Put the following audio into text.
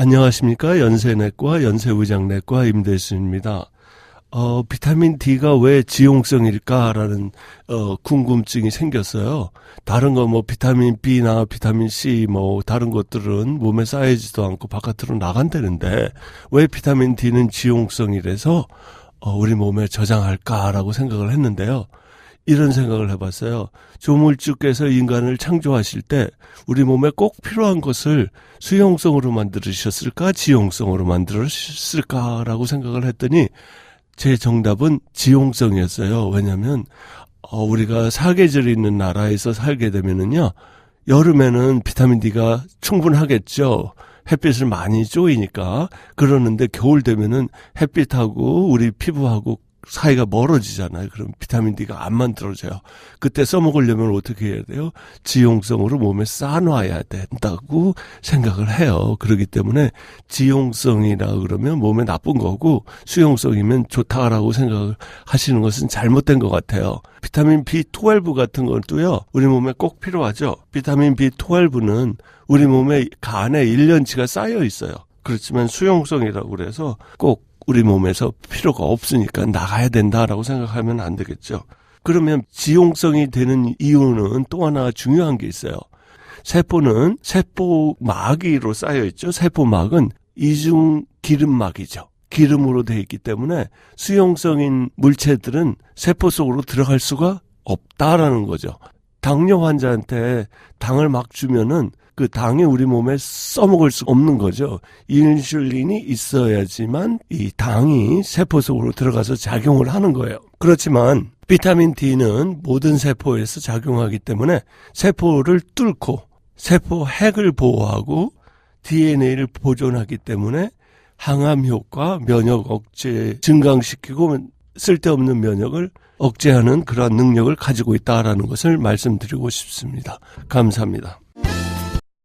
안녕하십니까. 연세내과 연세의장내과 임대수입니다. 어, 비타민 D가 왜 지용성일까라는 어, 궁금증이 생겼어요. 다른 거 뭐 비타민 B나 비타민 C 뭐 다른 것들은 몸에 쌓이지도 않고 바깥으로 나간다는데 왜 비타민 D는 지용성이라서 어, 우리 몸에 저장할까라고 생각을 했는데요. 이런 생각을 해봤어요. 조물주께서 인간을 창조하실 때 우리 몸에 꼭 필요한 것을 수용성으로 만들으셨을까, 지용성으로 만들었을까라고 생각을 했더니 제 정답은 지용성이었어요. 왜냐하면 어, 우리가 사계절이 있는 나라에서 살게 되면은요, 여름에는 비타민 D가 충분하겠죠. 햇빛을 많이 쪼이니까 그러는데 겨울 되면은 햇빛하고 우리 피부하고 사이가 멀어지잖아요. 그럼 비타민 D가 안 만들어져요. 그때 써먹으려면 어떻게 해야 돼요? 지용성으로 몸에 쌓아놔야 된다고 생각을 해요. 그렇기 때문에 지용성이라 그러면 몸에 나쁜 거고 수용성이면 좋다라고 생각을 하시는 것은 잘못된 것 같아요. 비타민 B12 같은 것도요, 우리 몸에 꼭 필요하죠. 비타민 B12는 우리 몸에 간에 1년치가 쌓여 있어요. 그렇지만 수용성이라고 그래서 꼭 우리 몸에서 필요가 없으니까 나가야 된다라고 생각하면 안 되겠죠. 그러면 지용성이 되는 이유는 또 하나 중요한 게 있어요. 세포는 세포 막이로 쌓여 있죠. 세포막은 이중 기름막이죠. 기름으로 되어 있기 때문에 수용성인 물체들은 세포 속으로 들어갈 수가 없다라는 거죠. 당뇨 환자한테 당을 막 주면은 그 당이 우리 몸에 써먹을 수 없는 거죠. 인슐린이 있어야지만 이 당이 세포 속으로 들어가서 작용을 하는 거예요. 그렇지만 비타민 D는 모든 세포에서 작용하기 때문에 세포를 뚫고 세포 핵을 보호하고 DNA를 보존하기 때문에 항암 효과, 면역 억제 증강시키고 쓸데없는 면역을 억제하는 그러한 능력을 가지고 있다라는 것을 말씀드리고 싶습니다. 감사합니다.